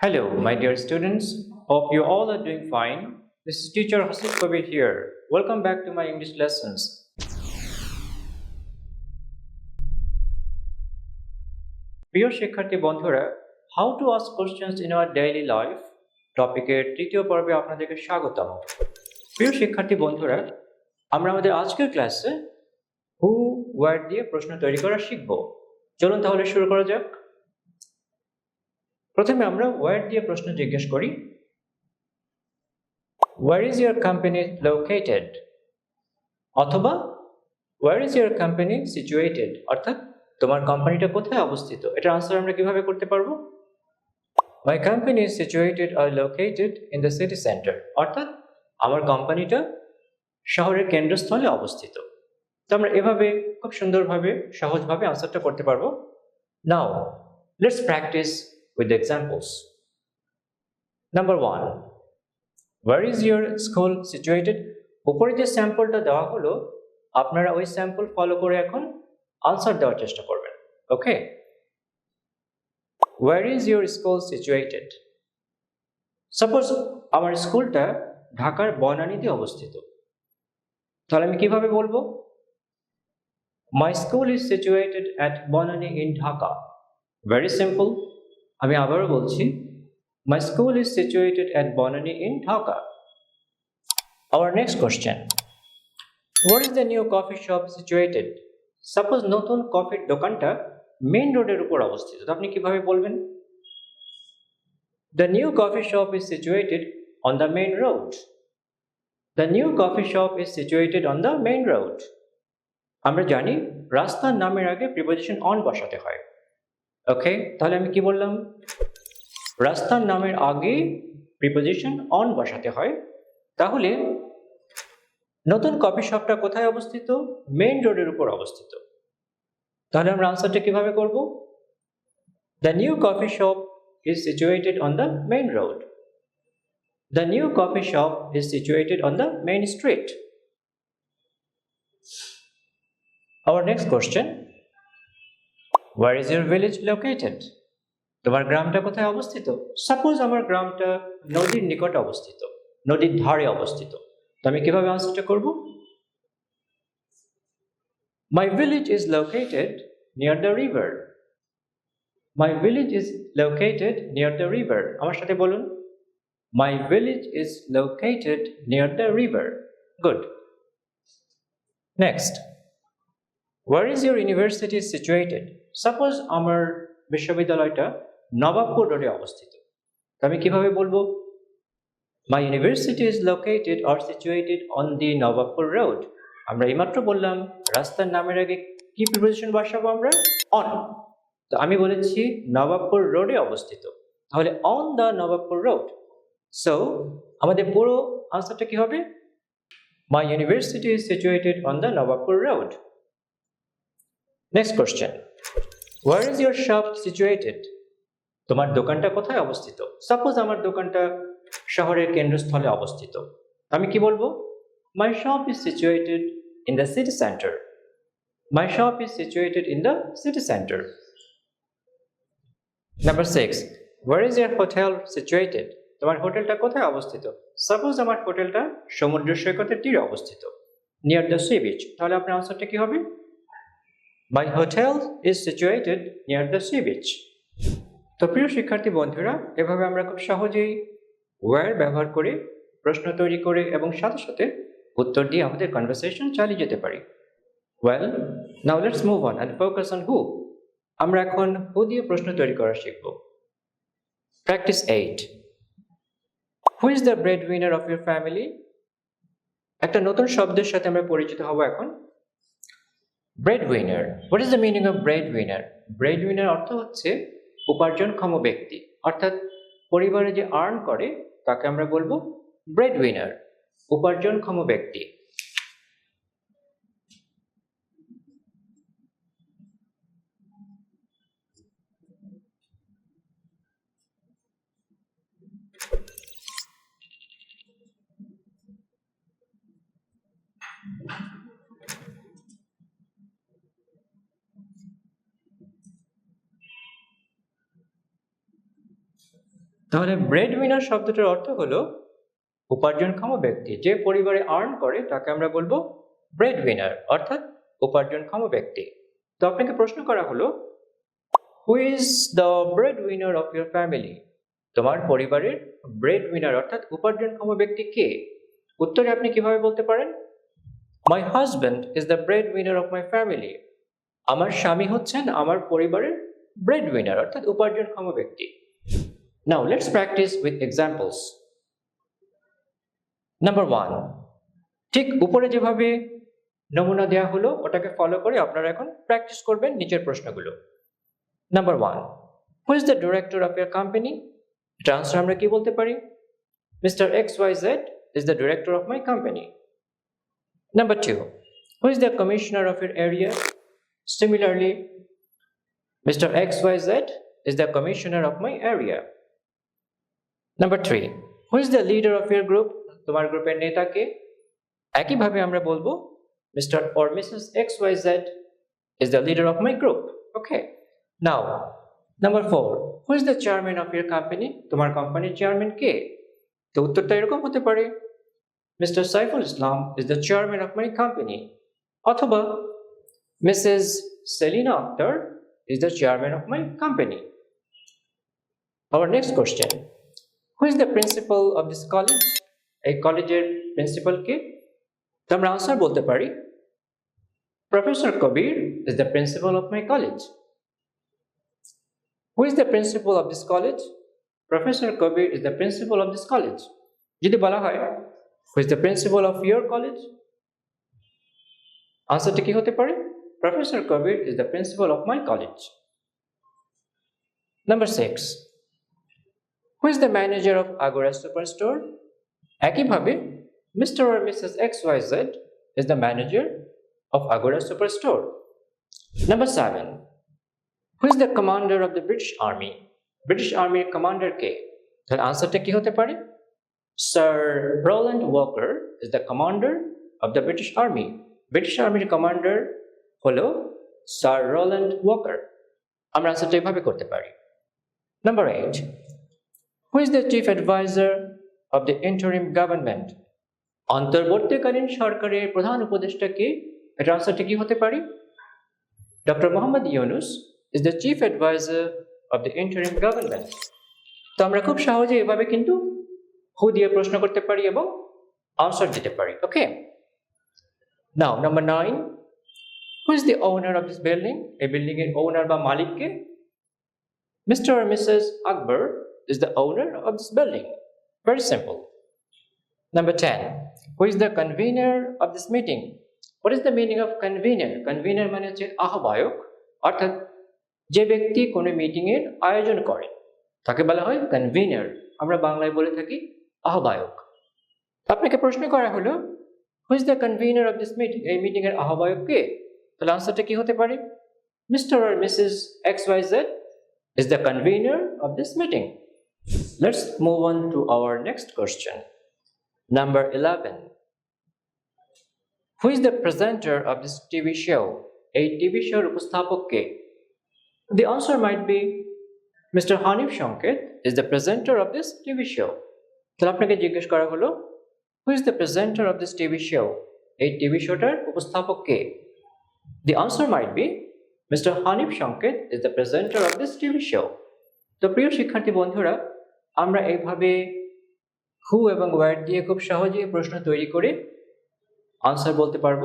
Hello, my dear students. Hope you all are doing fine. This is teacher Hasib Kabir here. Welcome back to my English lessons. প্রিয় শিক্ষার্থী বন্ধুরা how to ask questions in our daily life টপিকের তৃতীয় পর্বে আপনাদেরকে স্বাগতম প্রিয় শিক্ষার্থী বন্ধুরা আমরা আমাদের আজকের ক্লাসে হু ওয়ার্ড দিয়ে প্রশ্ন তৈরি করা শিখব চলুন তাহলে শুরু করা যাক প্রথমে আমরা ওয়ার্ড দিয়ে প্রশ্ন জিজ্ঞেস করি। Where is your company located অথবা where is your company situated অর্থাৎ তোমার কোম্পানিটা কোথায় অবস্থিত? এটার আনসার আমরা কীভাবে করতে পারব? My company is situated or located in the city centre অর্থাৎ আমার কোম্পানিটা শহরের কেন্দ্রস্থলে অবস্থিত। তো আমরা এভাবে খুব সুন্দরভাবে, সহজভাবে আনসারটা করতে পারব। Now let's practise with examples. Number one, where is your school situated? উপরে যে স্যাম্পলটা দেওয়া হলো আপনারা ওই স্যাম্পল ফলো করে এখন আনসার দেওয়ার চেষ্টা করবেন okay where is your school situated suppose আমার স্কুলটা ঢাকার বনানীতে অবস্থিত। তাহলে আমি কীভাবে বলব? My school is situated at Banani in Dhaka very simple আমি আবারও বলছি my school is situated at Banani in Dhaka our next question where is the new coffee shop situated suppose নতুন কফির দোকানটা মেইন রোডের উপর অবস্থিত আপনি কীভাবে বলবেন? The new coffee shop is situated on the main road the new coffee shop is situated on the main road আমরা জানি রাস্তার নামের আগে প্রিপোজিশন অন বসাতে হয়। ওকে তাহলে আমি কি বললাম? রাস্তার নামের আগে প্রিপোজিশন অন বসাতে হয়। তাহলে নতুন কফি শপটা কোথায় অবস্থিত? মেইন রোডের উপর অবস্থিত। তাহলে আমরা আনসারটা কীভাবে করব? The new coffee shop is situated on the main road the new coffee shop is situated on the main street our next question where is your village located তোমার গ্রামটা কোথায় অবস্থিত? সাপোজ আমার গ্রামটা নদীর নিকটে অবস্থিত, নদীর ধারে অবস্থিত। তো আমি কীভাবে আনসারটা করব? My village is located near the river my village is located near the river আমার সাথে বলুন। My village is located near the river good next where is your university situated suppose আমার বিশ্ববিদ্যালয়টা নবাবপুর রোডে অবস্থিত। আমি কীভাবে বলব? My university is located or situated on the Nawabpur road আমরা এইমাত্র বললাম, রাস্তার নামের আগে কি প্রিপোজিশন বসাবো আমরা? অন তো আমি বলেছি, নবাবপুর রোডে অবস্থিত। তাহলে on the Nawabpur road so আমাদের পুরো আনসারটা কি হবে? My university is situated on the Nawabpur road next question where is your shop situated তোমার দোকানটা কোথায় অবস্থিত? সাপোজ আমার দোকানটা শহরের কেন্দ্রস্থলে অবস্থিত। আমি কি বলব? My shop is situated in the city centre my shop is situated in the city centre number six where is your hotel situated তোমার হোটেলটা কোথায় অবস্থিত? সাপোজ আমার হোটেলটা সমুদ্র সৈকতের তীরে অবস্থিত। নিয়ার দ্য সি বিচ তাহলে আপনার আনসারটা কি হবে? My hotel is situated near the sea beach তো প্রিয় শিক্ষার্থী বন্ধুরা, এভাবে আমরা খুব সহজেই ওয়ার ব্যবহার করে, প্রশ্ন তৈরি করে এবং সাথে সাথে উত্তর দিয়ে আমাদের কনভারসেশন চালিয়ে যেতে পারি। Well now let's move on and focus on who আমরা এখন হু দিয়ে প্রশ্ন তৈরি করা শিখব। Practise eight who is the breadwinner of your family একটা নতুন শব্দের সাথে আমরা পরিচিত হব এখন। Breadwinner what is the meaning of breadwinner breadwinner অর্থ হচ্ছে উপার্জনক্ষম ব্যক্তি। অর্থাৎ পরিবারে যে আর্ন করে, তাকে আমরা বলব ব্রেডউইনার উপার্জনক্ষম ব্যক্তি। তাহলে ব্রেড উইনার শব্দটার অর্থ হলো উপার্জনক্ষম ব্যক্তি। যে পরিবারে আর্ন করে, তাকে আমরা বলব ব্রেড উইনার অর্থাৎ উপার্জনক্ষম ব্যক্তি। তো আপনাকে প্রশ্ন করা হলো who is the breadwinner of your family তোমার পরিবারের ব্রেড উইনার অর্থাৎ উপার্জনক্ষম ব্যক্তি কে? উত্তরে আপনি কীভাবে বলতে পারেন? My husband is the breadwinner of my family আমার স্বামী হচ্ছেন আমার পরিবারের ব্রেড উইনার অর্থাৎ উপার্জনক্ষম ব্যক্তি। Now let's practise with examples number one ঠিক উপরে যেভাবে নমুনা দেওয়া হলো, ওটাকে ফলো করে আপনারা এখন প্র্যাকটিস করবেন নিচের প্রশ্নগুলো। Number one who is the director of your company এটা আনসার আমরা কি বলতে পারি? Mr X Y Z is the director of my company number two who is the commissioner of your area similarly Mr X Y Z is the commissioner of my area number three who is the leader of your group তোমার গ্রুপের নেতাকে একইভাবে আমরা বলব Mr or Mrs X Y Z is the leader of my group okay now number four who is the chairman of your company তোমার কোম্পানির chairman কে? তো উত্তরটা এরকম হতে পারে Mr Saiful Islam is the chairman of my company অথবা Mrs Selina Akter is the chairman of my company our next question who is the principal of this college এই কলেজের প্রিন্সিপাল কে তো আমরা আনসার বলতে পারি professor Kabir is the principal of my college who is the principal of this college professor Kabir is the principal of this college যদি বলা হয় who is the principal of your college আনসারটা কি হতে পারে professor Kabir is the principal of my college number six who is the manager of Agora super store একইভাবে Mr or Mrs X Y Z is the manager of Agora super store number seven who is the commander of the British army British আর্মির commander কে তাহলে আনসারটা কি হতে পারে sir Roland Walker is the commander of the British army British আর্মির commander হলো sir Roland Walker আমরা আনসারটা এভাবে করতে পারি। Number eight who is the chief adviser of the interim government অন্তর্বর্তীকালীন সরকারের প্রধান উপদেষ্টাকে এটা আনসারটা কি হতে পারে? Doctor Mohammad Yunus is the chief adviser of the interim government তো আমরা খুব সহজে এভাবে কিন্তু হু দিয়ে প্রশ্ন করতে পারি এবং আনসার দিতে পারি okay now number nine who is the owner of this building এই বিল্ডিং এর ওনার বা মালিককে Mr R Mrs Akbar is the owner of this building very simple Number 10. Who is the convener of this meeting? What is the meaning of convener? Convener মানে হচ্ছে আহ্বায়ক, অর্থাৎ যে ব্যক্তি কোনো মিটিং এর আয়োজন করে, তাকে বলা হয় কনভিনার আমরা বাংলায় বলে থাকি আহ্বায়ক। আপনাকে প্রশ্ন করা হলো who the convener of this meeting এই মিটিং এর আহ্বায়ক কে? তাহলে আনসারটা কি হতে পারে? Mr R Mrs X Y Z is the convener of this meeting let's move on to our next question. Number 11. Who is the presenter of this TV show? A TV show উপস্থাপক কে? The answer might be Mr. Hanif Shanket is the presenter of this TV show. আপনাকে জিজ্ঞেস করা হলো Who is the presenter of this TV show? এই TV শোটার উপস্থাপক কে? The answer might be Mr. Hanif Shanket is the presenter of this TV show. তো প্রিয় শিক্ষার্থী বন্ধুরা আমরা এইভাবে হু এবং ওয়ার্ড দিয়ে খুব সহজেই প্রশ্ন তৈরি করে আনসার বলতে পারব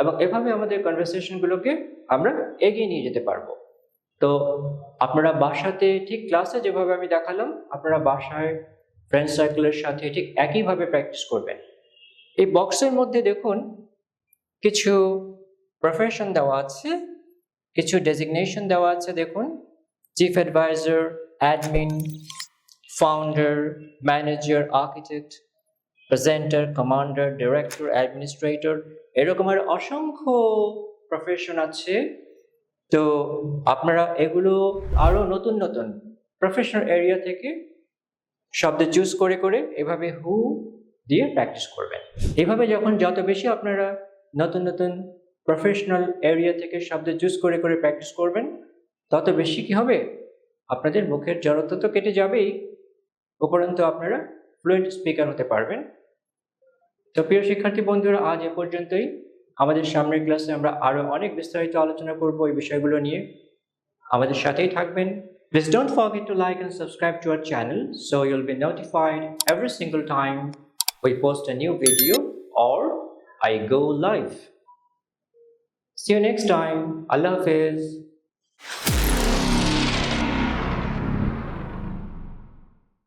এবং এভাবে আমাদের কনভারসেশনগুলোকে আমরা এগিয়ে নিয়ে যেতে পারব। তো আপনারা বাসাতে ঠিক ক্লাসে যেভাবে আমি দেখালাম, আপনারা বাসায় ফ্রেন্ড সার্কেলের সাথে ঠিক একইভাবে প্র্যাকটিস করবেন। এই বক্সের মধ্যে দেখুন, কিছু প্রফেশন দেওয়া আছে, কিছু ডেজিগনেশন দেওয়া আছে, দেখুন chief adviser admin founder, manager, architect, presenter, commander, director, administrator এরকম আর অসংখ্য প্রফেশন আছে। তো আপনারা এগুলো আরও নতুন নতুন প্রফেশনাল এরিয়া থেকে শব্দ চুজ করে করে এভাবে হু দিয়ে প্র্যাকটিস করবেন। এভাবে যখন যত বেশি আপনারা নতুন নতুন প্রফেশনাল এরিয়া থেকে শব্দ চুজ করে করে প্র্যাকটিস করবেন তত বেশি কি হবে? আপনাদের মুখের জড়তা তো কেটে যাবেই। উপরন্ত আপনারা ফ্লুয়েন্ট স্পিকার হতে পারবেন। তো প্রিয় শিক্ষার্থী বন্ধুরা, আজ এ পর্যন্তই। আমাদের সামনের ক্লাসে আমরা আরও অনেক বিস্তারিত আলোচনা করব এই বিষয়গুলো নিয়ে। আমাদের সাথেই থাকবেন। Please don't for to like and subscribe to our channel so you'll be notified every single time we post a new video or I go live See you next time. Allah Hafiz.